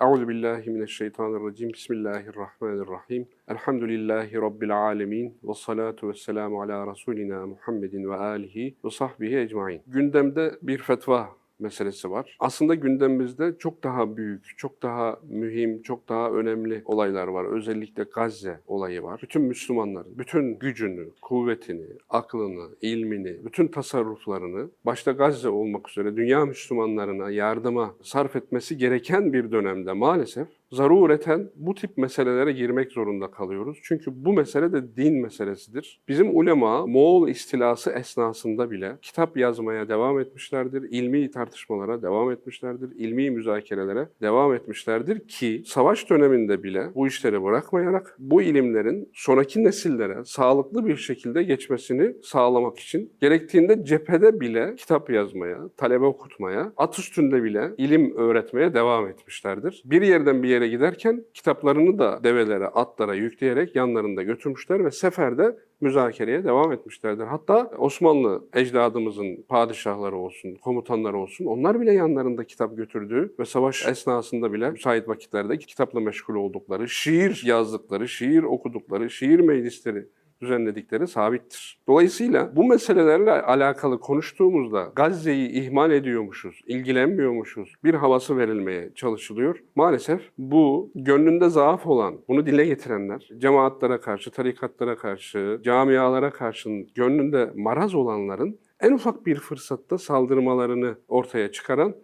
Euzu billahi mineşşeytanirracim. Bismillahirrahmanirrahim. Elhamdülillahi rabbil alamin ve salatu vesselamu ala rasulina Muhammedin ve alihi ve sahbihi ecmaîn. Gündemde bir fetva meselesi var. Aslında gündemimizde çok daha büyük, çok daha mühim, çok daha önemli olaylar var. Özellikle Gazze olayı var. Bütün Müslümanların bütün gücünü, kuvvetini, aklını, ilmini, bütün tasarruflarını başta Gazze olmak üzere dünya Müslümanlarına yardıma sarf etmesi gereken bir dönemde maalesef zarureten bu tip meselelere girmek zorunda kalıyoruz. Çünkü bu mesele de din meselesidir. Bizim ulema Moğol istilası esnasında bile kitap yazmaya devam etmişlerdir. ilmi tartışmalara devam etmişlerdir. ilmi müzakerelere devam etmişlerdir ki savaş döneminde bile bu işleri bırakmayarak bu ilimlerin sonraki nesillere sağlıklı bir şekilde geçmesini sağlamak için gerektiğinde cephede bile kitap yazmaya, talebe okutmaya, at üstünde bile ilim öğretmeye devam etmişlerdir. Bir yerden bir yere giderken kitaplarını da develere, atlara yükleyerek yanlarında götürmüşler ve seferde müzakereye devam etmişlerdir. Hatta Osmanlı ecdadımızın padişahları olsun, komutanları olsun onlar bile yanlarında kitap götürdüğü ve savaş esnasında bile müsait vakitlerde kitapla meşgul oldukları, şiir yazdıkları, şiir okudukları, şiir meclisleri düzenledikleri sabittir. Dolayısıyla bu meselelerle alakalı konuştuğumuzda Gazze'yi ihmal ediyormuşuz, ilgilenmiyormuşuz, bir havası verilmeye çalışılıyor. Maalesef bu gönlünde zaaf olan, bunu dile getirenler, cemaatlara karşı, tarikatlara karşı, camialara karşı gönlünde maraz olanların en ufak bir fırsatta saldırmalarını ortaya çıkaran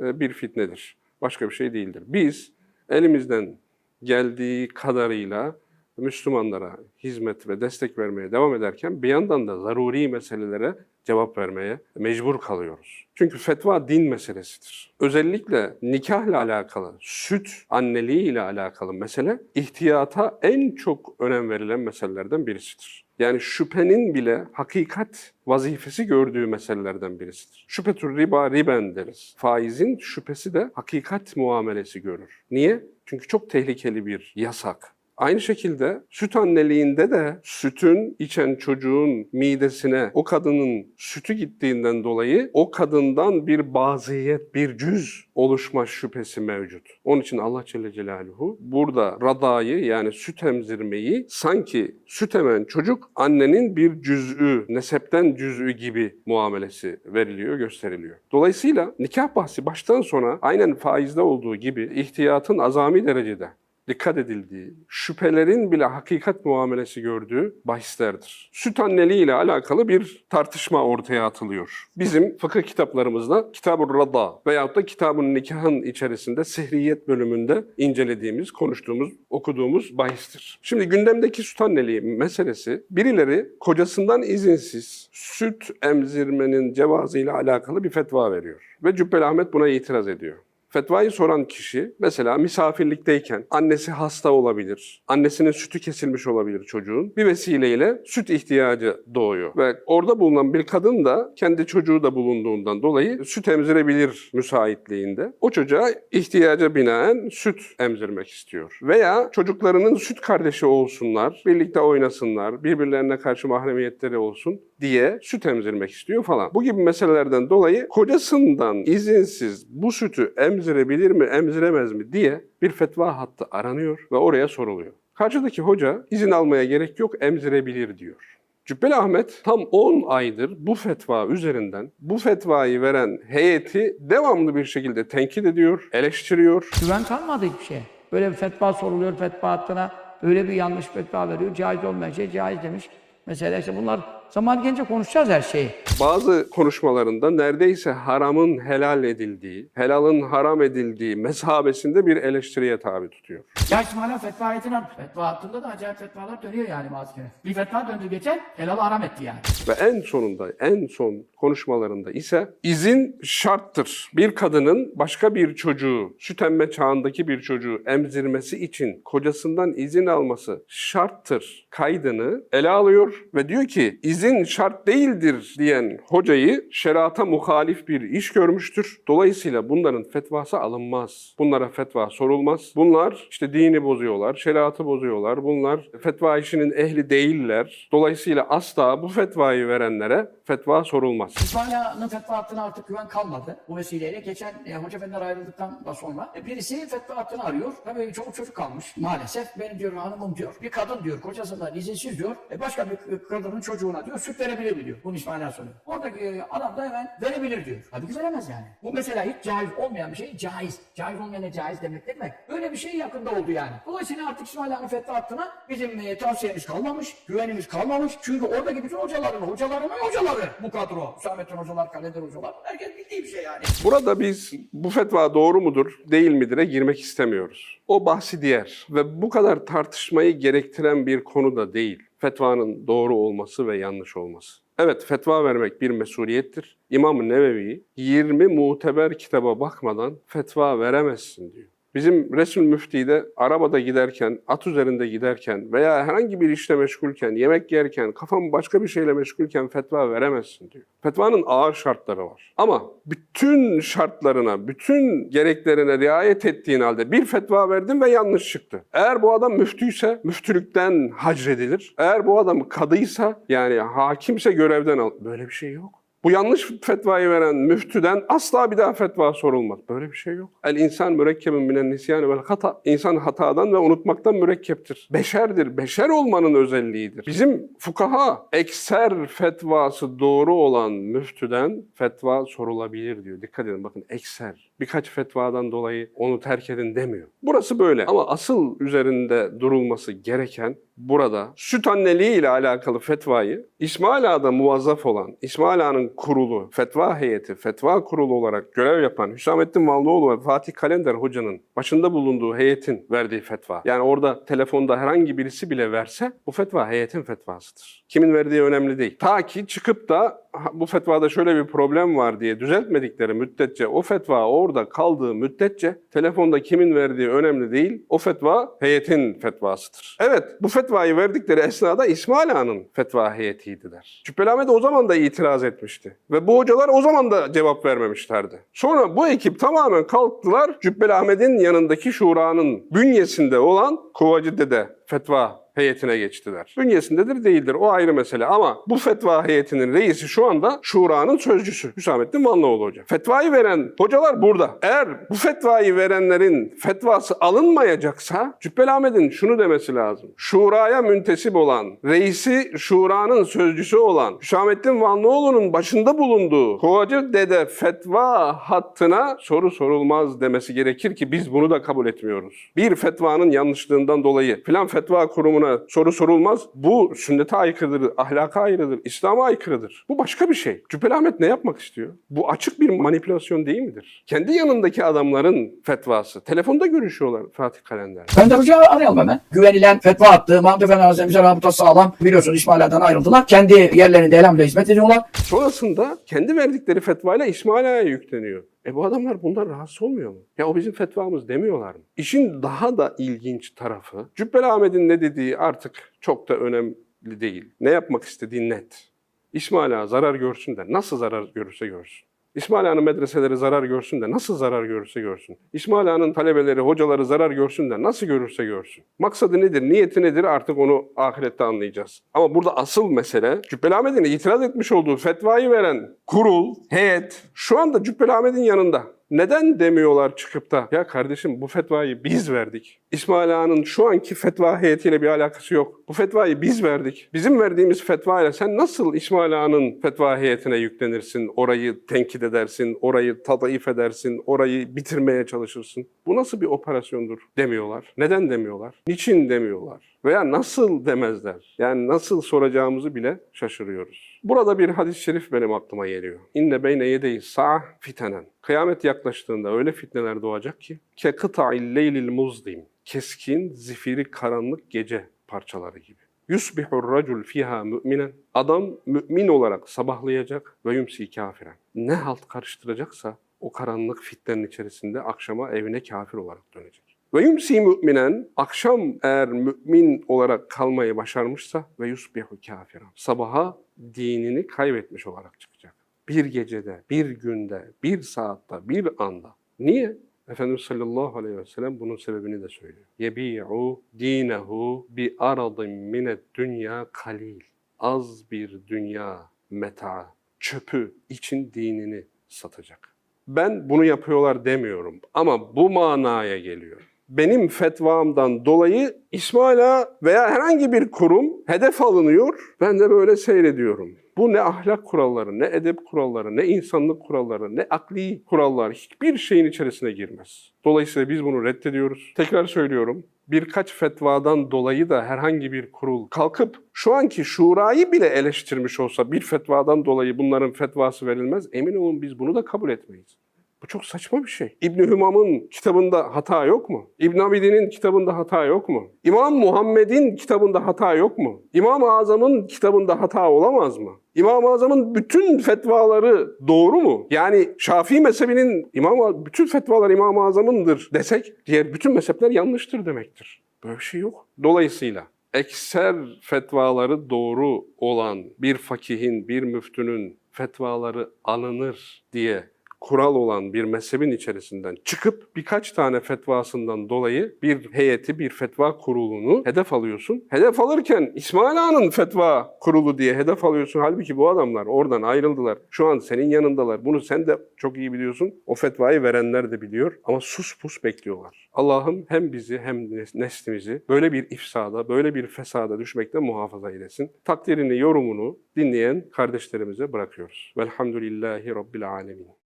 e, bir fitnedir. Başka bir şey değildir. Biz elimizden geldiği kadarıyla Müslümanlara hizmet ve destek vermeye devam ederken bir yandan da zaruri meselelere cevap vermeye mecbur kalıyoruz. Çünkü fetva din meselesidir. Özellikle nikahla alakalı, süt anneliği ile alakalı mesele ihtiyata en çok önem verilen meselelerden birisidir. Yani şüphenin bile hakikat vazifesi gördüğü meselelerden birisidir. Şüphetür riba riben deriz. Faizin şüphesi de hakikat muamelesi görür. Niye? Çünkü çok tehlikeli bir yasak. Aynı şekilde süt anneliğinde de sütün içen çocuğun midesine o kadının sütü gittiğinden dolayı o kadından bir baziyet, bir cüz oluşma şüphesi mevcut. Onun için Allah Celle Celaluhu burada radayı yani süt emzirmeyi sanki süt emen çocuk annenin bir cüz'ü, nesepten cüz'ü gibi muamelesi veriliyor, gösteriliyor. Dolayısıyla nikah bahsi baştan sona aynen faizde olduğu gibi ihtiyatın azami derecede dikkat edildiği, şüphelerin bile hakikat muamelesi gördüğü bahislerdir. Süt anneliği ile alakalı bir tartışma ortaya atılıyor. Bizim fıkıh kitaplarımızda Kitab-ı Rada veyahut da Kitab-ı Nikah'ın içerisinde Sehriyet bölümünde incelediğimiz, konuştuğumuz, okuduğumuz bahistir. Şimdi gündemdeki süt anneliği meselesi birileri kocasından izinsiz süt emzirmenin cevazı ile alakalı bir fetva veriyor. Ve Cübbeli Ahmet buna itiraz ediyor. Fetvayı soran kişi mesela misafirlikteyken annesi hasta olabilir, annesinin sütü kesilmiş olabilir çocuğun. Bir vesileyle süt ihtiyacı doğuyor. Ve orada bulunan bir kadın da kendi çocuğu da bulunduğundan dolayı süt emzirebilir müsaitliğinde. O çocuğa ihtiyaca binaen süt emzirmek istiyor. Veya çocuklarının süt kardeşi olsunlar, birlikte oynasınlar, birbirlerine karşı mahremiyetleri olsun diye süt emzirmek istiyor falan. Bu gibi meselelerden dolayı kocasından izinsiz bu sütü emzirebilir mi, emziremez mi diye bir fetva hattı aranıyor ve oraya soruluyor. Karşıdaki hoca izin almaya gerek yok, emzirebilir diyor. Cübbeli Ahmet tam 10 aydır bu fetva üzerinden bu fetvayı veren heyeti devamlı bir şekilde tenkit ediyor, eleştiriyor. Güven kalmadı hiçbir şeye. Böyle bir fetva soruluyor, fetva hattına öyle bir yanlış fetva veriyor. Caiz olmayan şey caiz demiş. Mesela işte bunlar zaman gelince konuşacağız her şeyi. Bazı konuşmalarında neredeyse haramın helal edildiği, helalın haram edildiği mesabesinde bir eleştiriye tabi tutuyor. Ya şimdi hala fetva ayetine fetva hattında da acayip fetvalar dönüyor yani bazı kere. Bir fetva döndü geçen helalı haram etti yani. Ve en sonunda, en son konuşmalarında ise izin şarttır. Bir kadının başka bir çocuğu, süt emme çağındaki bir çocuğu emzirmesi için kocasından izin alması şarttır kaydını ele alıyor ve diyor ki izin şart değildir diyen hocayı şerata muhalif bir iş görmüştür. Dolayısıyla bunların fetvası alınmaz. Bunlara fetva sorulmaz. Bunlar işte dini bozuyorlar, şeriatı bozuyorlar. Bunlar fetva işinin ehli değiller. Dolayısıyla asla bu fetvayı verenlere fetva sorulmaz. İsmaila'nın fetva hattına artık güven kalmadı. Bu vesileyle geçen e, Hoca Efendiler ayrıldıktan sonra e, birisi fetva hattını arıyor. Tabii çoluk çocuk kalmış maalesef. Benim diyor hanımım diyor. Bir kadın diyor kocasından izinsiz diyor. E, başka bir kadının çocuğuna diyor süt verebilir mi diyor. Bunu İsmail'a soruyor. Oradaki e, adam da hemen verebilir diyor. Tabii ki veremez yani. Bu mesela hiç caiz olmayan bir şey caiz. Caiz olmayana caiz demek demek? Böyle bir şey yakında oldu yani. Dolayısıyla artık İsmaila'nın fetva hattına bizim e, tavsiyemiz kalmamış, güvenimiz kalmamış. Çünkü oradaki bütün hocaların, hocaların hocaları bu kadro. Hüsamettin hocalar, Kalender hocalar. Herkes bildiği bir şey yani. Burada biz bu fetva doğru mudur, değil midir'e girmek istemiyoruz. O bahsi diğer ve bu kadar tartışmayı gerektiren bir konu da değil. Fetvanın doğru olması ve yanlış olması. Evet, fetva vermek bir mesuliyettir. İmam-ı Nevevi 20 muteber kitaba bakmadan fetva veremezsin diyor. Bizim Resul Müfti de arabada giderken, at üzerinde giderken veya herhangi bir işle meşgulken, yemek yerken, kafam başka bir şeyle meşgulken fetva veremezsin diyor. Fetvanın ağır şartları var. Ama bütün şartlarına, bütün gereklerine riayet ettiğin halde bir fetva verdin ve yanlış çıktı. Eğer bu adam müftüyse müftülükten hacredilir. Eğer bu adam kadıysa yani hakimse görevden al. Böyle bir şey yok. Bu yanlış fetvayı veren müftüden asla bir daha fetva sorulmaz. Böyle bir şey yok. El insan mürekkebin minen nisyani vel hata. İnsan hatadan ve unutmaktan mürekkeptir. Beşerdir. Beşer olmanın özelliğidir. Bizim fukaha ekser fetvası doğru olan müftüden fetva sorulabilir diyor. Dikkat edin bakın ekser. Birkaç fetvadan dolayı onu terk edin demiyor. Burası böyle ama asıl üzerinde durulması gereken burada süt anneliği ile alakalı fetvayı İsmail Ağa'da muvazzaf olan, İsmail Ağa'nın kurulu, fetva heyeti, fetva kurulu olarak görev yapan Hüsamettin Vallıoğlu ve Fatih Kalender hocanın başında bulunduğu heyetin verdiği fetva. Yani orada telefonda herhangi birisi bile verse bu fetva heyetin fetvasıdır. Kimin verdiği önemli değil. Ta ki çıkıp da "Ha, bu fetvada şöyle bir problem var diye düzeltmedikleri müddetçe o fetva orada kaldığı müddetçe telefonda kimin verdiği önemli değil. O fetva heyetin fetvasıdır. Evet bu fetvayı verdikleri esnada İsmail Ağa'nın fetva heyetiydiler. Cübbeli Ahmet o zaman da itiraz etmişti. Ve bu hocalar o zaman da cevap vermemişlerdi. Sonra bu ekip tamamen kalktılar Cübbeli Ahmet'in yanındaki şuranın bünyesinde olan Kovacı Dede fetva heyetine geçtiler. Bünyesindedir değildir o ayrı mesele ama bu fetva heyetinin reisi şu anda şuranın sözcüsü Hüsamettin Vanlıoğlu Hoca. Fetvayı veren hocalar burada. Eğer bu fetvayı verenlerin fetvası alınmayacaksa Cübbeli Ahmet'in şunu demesi lazım. Şuraya müntesip olan, reisi şuranın sözcüsü olan Hüsamettin Vanlıoğlu'nun başında bulunduğu Kovacı Dede fetva hattına soru sorulmaz demesi gerekir ki biz bunu da kabul etmiyoruz. Bir fetvanın yanlışlığından dolayı filan fetva kurumuna soru sorulmaz. Bu sünnete aykırıdır, ahlaka aykırıdır, İslam'a aykırıdır. Bu başka bir şey. Cübbeli Ahmet ne yapmak istiyor? Bu açık bir manipülasyon değil midir? Kendi yanındaki adamların fetvası. Telefonda görüşüyorlar Fatih Kalender. Ben de Hoca'yı arayalım hemen. Güvenilen fetva attı. Mahmud Efendi Hazretleri'nin rabıta sağlam. Biliyorsunuz İsmaila'dan ayrıldılar. Kendi yerlerinde elhamdülillah hizmet ediyorlar. Sonrasında kendi verdikleri fetvayla İsmail Ağa'ya yükleniyor. E bu adamlar bundan rahatsız olmuyor mu? Ya o bizim fetvamız demiyorlar mı? İşin daha da ilginç tarafı, Cübbeli Ahmet'in ne dediği artık çok da önemli değil. Ne yapmak istediği net. İsmail Ağa zarar görsün de nasıl zarar görürse görsün. İsmail Ağa'nın medreseleri zarar görsün de nasıl zarar görürse görsün. İsmail Ağa'nın talebeleri, hocaları zarar görsün de nasıl görürse görsün. Maksadı nedir, niyeti nedir artık onu ahirette anlayacağız. Ama burada asıl mesele Cübbeli Ahmet'in itiraz etmiş olduğu fetvayı veren kurul, heyet şu anda Cübbeli Ahmet'in yanında. Neden demiyorlar çıkıp da ya kardeşim bu fetvayı biz verdik. İsmail Ağa'nın şu anki fetva heyetiyle bir alakası yok. Bu fetvayı biz verdik. Bizim verdiğimiz fetvayla sen nasıl İsmail Ağa'nın fetva heyetine yüklenirsin, orayı tenkit edersin, orayı tadayif edersin, orayı bitirmeye çalışırsın. Bu nasıl bir operasyondur demiyorlar. Neden demiyorlar? Niçin demiyorlar? Veya nasıl demezler? Yani nasıl soracağımızı bile şaşırıyoruz. Burada bir hadis-i şerif benim aklıma geliyor. İnne beyne yedeyi sa fitenen. Kıyamet yaklaştığında öyle fitneler doğacak ki ke kıta'il leylil muzdim. Keskin, zifiri karanlık gece parçaları gibi. Yusbihur racul fiha müminen. Adam mümin olarak sabahlayacak ve yumsi kafiren. Ne halt karıştıracaksa o karanlık fitnenin içerisinde akşama evine kafir olarak dönecek. Ve yumsi müminen akşam eğer mümin olarak kalmayı başarmışsa ve yusbihu kafiran. Sabaha dinini kaybetmiş olarak çıkacak. Bir gecede, bir günde, bir saatte, bir anda. Niye? Efendimiz sallallahu aleyhi ve sellem bunun sebebini de söylüyor. Yebi'u dinehu bi aradin minet dünya kalil. Az bir dünya meta, çöpü için dinini satacak. Ben bunu yapıyorlar demiyorum ama bu manaya geliyor. Benim fetvamdan dolayı İsmaila veya herhangi bir kurum hedef alınıyor. Ben de böyle seyrediyorum. Bu ne ahlak kuralları, ne edep kuralları, ne insanlık kuralları, ne akli kurallar hiçbir şeyin içerisine girmez. Dolayısıyla biz bunu reddediyoruz. Tekrar söylüyorum. Birkaç fetvadan dolayı da herhangi bir kurul kalkıp şu anki şurayı bile eleştirmiş olsa bir fetvadan dolayı bunların fetvası verilmez. Emin olun biz bunu da kabul etmeyiz. Bu çok saçma bir şey. İbn Hümam'ın kitabında hata yok mu? İbn Abidin'in kitabında hata yok mu? İmam Muhammed'in kitabında hata yok mu? İmam-ı Azam'ın kitabında hata olamaz mı? İmam-ı Azam'ın bütün fetvaları doğru mu? Yani Şafii mezhebinin İmam bütün fetvalar İmam-ı Azam'ındır desek diğer bütün mezhepler yanlıştır demektir. Böyle bir şey yok. Dolayısıyla ekser fetvaları doğru olan bir fakihin, bir müftünün fetvaları alınır diye kural olan bir mezhebin içerisinden çıkıp birkaç tane fetvasından dolayı bir heyeti, bir fetva kurulunu hedef alıyorsun. Hedef alırken İsmail Ağa'nın fetva kurulu diye hedef alıyorsun. Halbuki bu adamlar oradan ayrıldılar. Şu an senin yanındalar. Bunu sen de çok iyi biliyorsun. O fetvayı verenler de biliyor. Ama sus pus bekliyorlar. Allah'ım hem bizi hem nes- neslimizi böyle bir ifsada, böyle bir fesada düşmekten muhafaza eylesin. Takdirini, yorumunu dinleyen kardeşlerimize bırakıyoruz. Velhamdülillahi Rabbil Alemin.